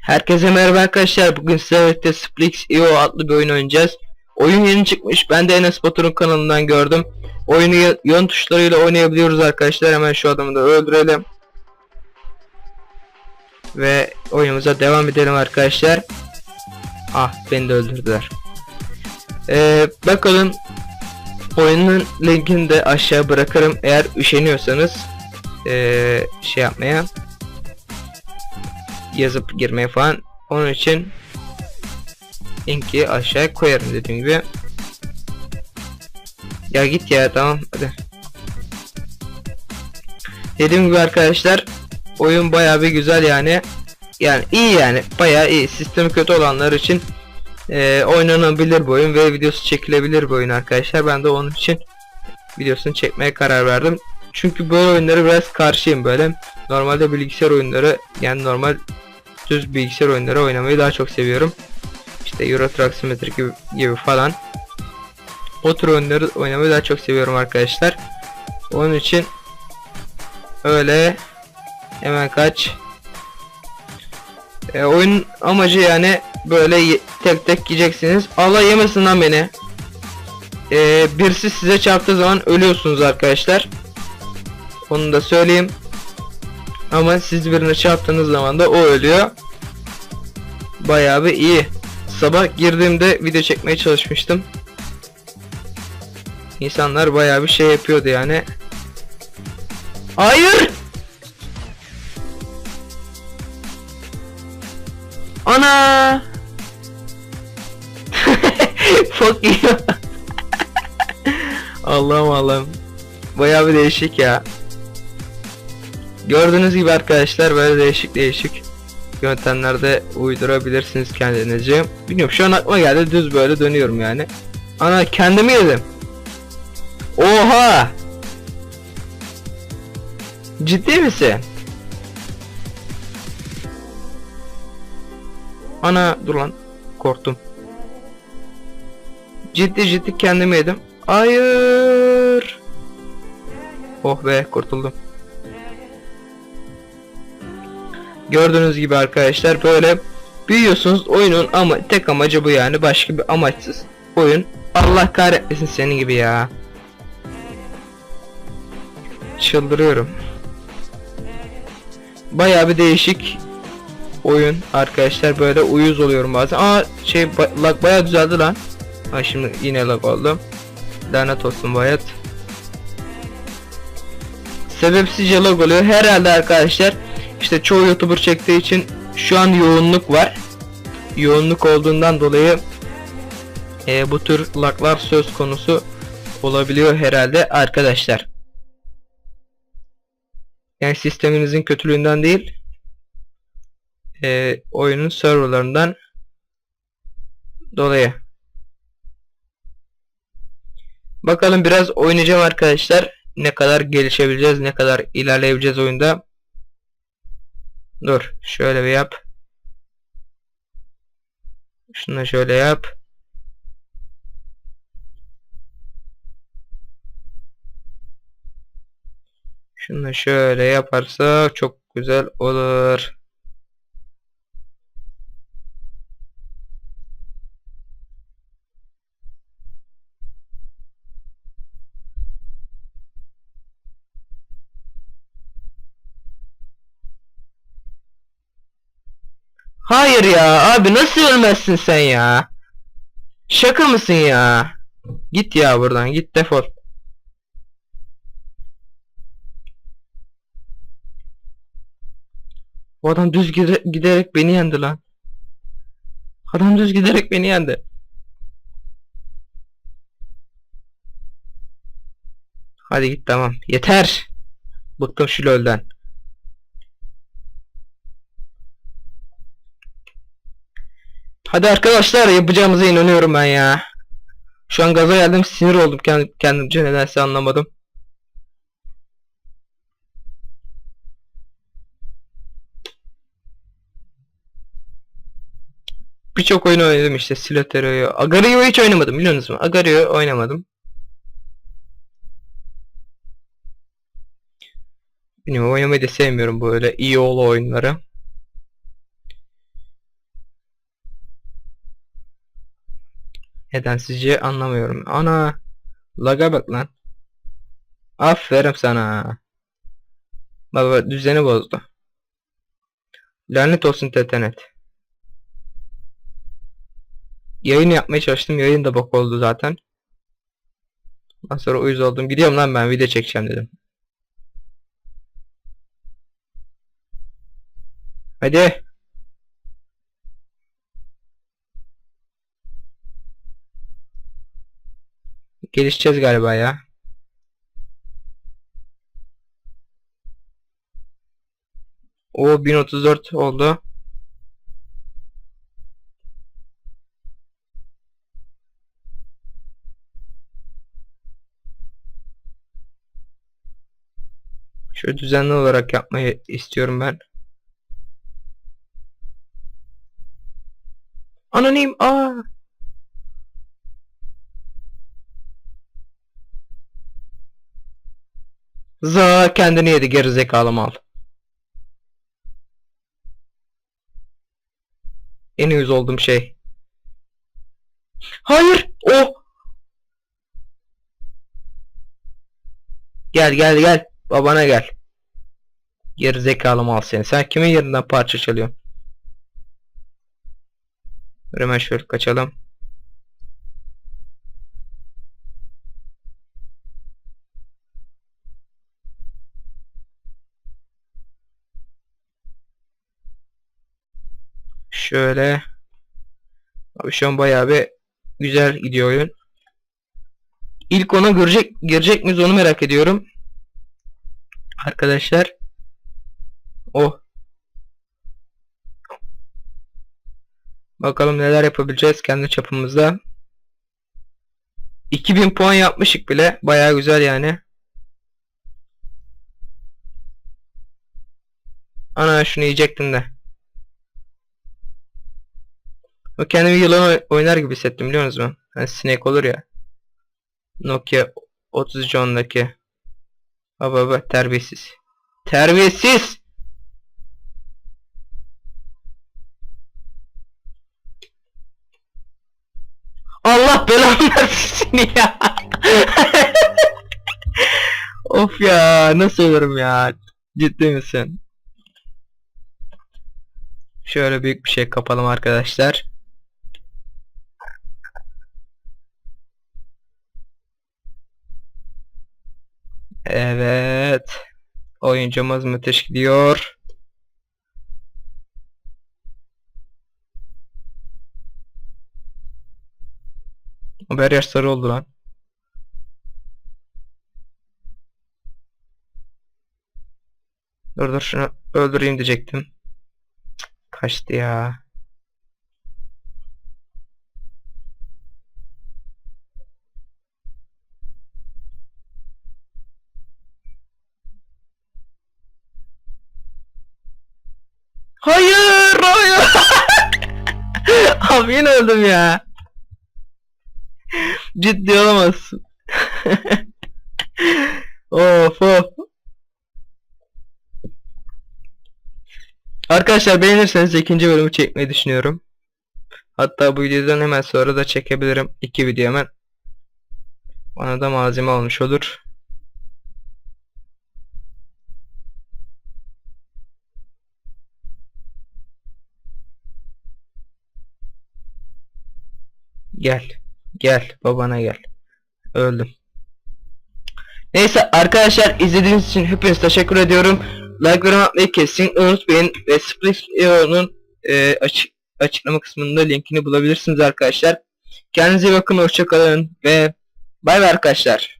Herkese merhaba arkadaşlar. Bugün sizlerle birlikte Splix EO adlı bir oyun oynayacağız. Oyun yeni çıkmış. Ben de Enes Batur'un kanalından gördüm. Oyunu yön tuşlarıyla oynayabiliyoruz arkadaşlar. Hemen şu adamı da öldürelim. Ve oyunumuza devam edelim arkadaşlar. Ah beni de öldürdüler. Ee, bakalım oyunun linkini de aşağı bırakırım. Eğer üşeniyorsanız ee, şey yapmaya yazıp girmeye falan. Onun için linki aşağıya koyarım dediğim gibi. Ya git ya tamam hadi. Dediğim gibi arkadaşlar oyun bayağı bir güzel yani. Yani iyi yani bayağı iyi. Sistemi kötü olanlar için e, oynanabilir bir oyun ve videosu çekilebilir bir oyun arkadaşlar. Ben de onun için videosunu çekmeye karar verdim. Çünkü böyle oyunları biraz karşıyım böyle. Normalde bilgisayar oyunları yani normal düz bilgisayar oyunları oynamayı daha çok seviyorum. İşte Euro Truck Simulator gibi, gibi falan. O tür oyunları oynamayı daha çok seviyorum arkadaşlar. Onun için öyle hemen kaç. E, oyun amacı yani böyle tek tek yiyeceksiniz. Allah yemesin lan beni. E, birisi size çarptığı zaman ölüyorsunuz arkadaşlar. Onu da söyleyeyim. Ama siz birine çarptığınız zaman da o ölüyor. Bayağı bir iyi. Sabah girdiğimde video çekmeye çalışmıştım. İnsanlar bayağı bir şey yapıyordu yani. Hayır! Ana! Fuck you. Allah'ım Allah'ım. Bayağı bir değişik ya. Gördüğünüz gibi arkadaşlar böyle değişik değişik yöntemlerde uydurabilirsiniz kendinizce. Bilmiyorum şu an aklıma geldi düz böyle dönüyorum yani. Ana kendimi yedim. Oha! Ciddi misin? Ana dur lan korktum. Ciddi ciddi kendimi yedim. Hayır. Oh be kurtuldum. Gördüğünüz gibi arkadaşlar böyle büyüyorsunuz oyunun ama tek amacı bu yani başka bir amaçsız oyun. Allah kahretmesin senin gibi ya. Çıldırıyorum. Baya bir değişik oyun arkadaşlar böyle uyuz oluyorum bazen. Aa şey ba- lag baya düzeldi lan. Ha şimdi yine lag oldu. Lanet olsun bu hayat. Sebepsizce lag oluyor. Herhalde arkadaşlar işte çoğu YouTuber çektiği için şu an yoğunluk var. Yoğunluk olduğundan dolayı e, bu tür laglar söz konusu olabiliyor herhalde arkadaşlar. Yani sisteminizin kötülüğünden değil e, oyunun serverlarından dolayı. Bakalım biraz oynayacağım arkadaşlar. Ne kadar gelişebileceğiz, ne kadar ilerleyebileceğiz oyunda. Dur, şöyle bir yap. Şunu şöyle yap. Şunu şöyle yaparsa çok güzel olur. Hayır ya abi nasıl ölmezsin sen ya? Şaka mısın ya? Git ya buradan git defol. Bu adam düz gide- giderek beni yendi lan. Adam düz giderek beni yendi. Hadi git tamam. Yeter. Bıktım şu lolden. Hadi arkadaşlar yapacağımıza inanıyorum ben ya. Şu an gaza geldim sinir oldum kendimce nedense anlamadım. Birçok oyun oynadım işte Silotero'yu. Agario'yu hiç oynamadım biliyorsunuz mu? Agario'yu oynamadım. Bilmiyorum oynamayı da sevmiyorum böyle iyi oğlu oyunları. Neden sizce anlamıyorum. Ana laga bak lan. Aferin sana. Baba düzeni bozdu. Lanet olsun tetenet. Yayın yapmaya çalıştım. Yayın da bok oldu zaten. Ondan sonra uyuz oldum. Gidiyorum lan ben video çekeceğim dedim. Hadi. Gelişeceğiz galiba ya. O 1034 oldu. Şöyle düzenli olarak yapmayı istiyorum ben. Anonim. Aa. Za kendini yedi gerizekalı mal. En uyuz olduğum şey. Hayır. O. Gel gel gel. Babana gel. Gerizekalı mal seni. Sen kimin yerinden parça çalıyorsun? Hemen şöyle kaçalım. Şöyle. Abi şu an bayağı bir güzel gidiyor oyun. İlk ona girecek, girecek miyiz onu merak ediyorum. Arkadaşlar. Oh. Bakalım neler yapabileceğiz kendi çapımızda. 2000 puan yapmışık bile. Bayağı güzel yani. Ana şunu yiyecektim de. O kendimi yılan oy- oynar gibi hissettim biliyor musunuz? Hani sinek olur ya. Nokia 3310'daki. Baba baba terbiyesiz. Terbiyesiz! Allah belanı versin ya. of ya nasıl olurum ya. Ciddi misin? Şöyle büyük bir şey kapalım arkadaşlar. Evet. Oyuncumuz müthiş gidiyor. Haber yer sarı oldu lan. Dur dur şunu öldüreyim diyecektim. Kaçtı ya. Abi yine öldüm ya. Ciddi olamazsın. of of. Arkadaşlar beğenirseniz ikinci bölümü çekmeyi düşünüyorum. Hatta bu videodan hemen sonra da çekebilirim. iki video hemen. Bana da malzeme olmuş olur. Gel. Gel. Babana gel. Öldüm. Neyse arkadaşlar izlediğiniz için hepinize teşekkür ediyorum. Like'larımı atmayı kesin unutmayın. Ve Splitio'nun e, açık, açıklama kısmında linkini bulabilirsiniz arkadaşlar. Kendinize iyi bakın. Hoşçakalın. Ve bay bay arkadaşlar.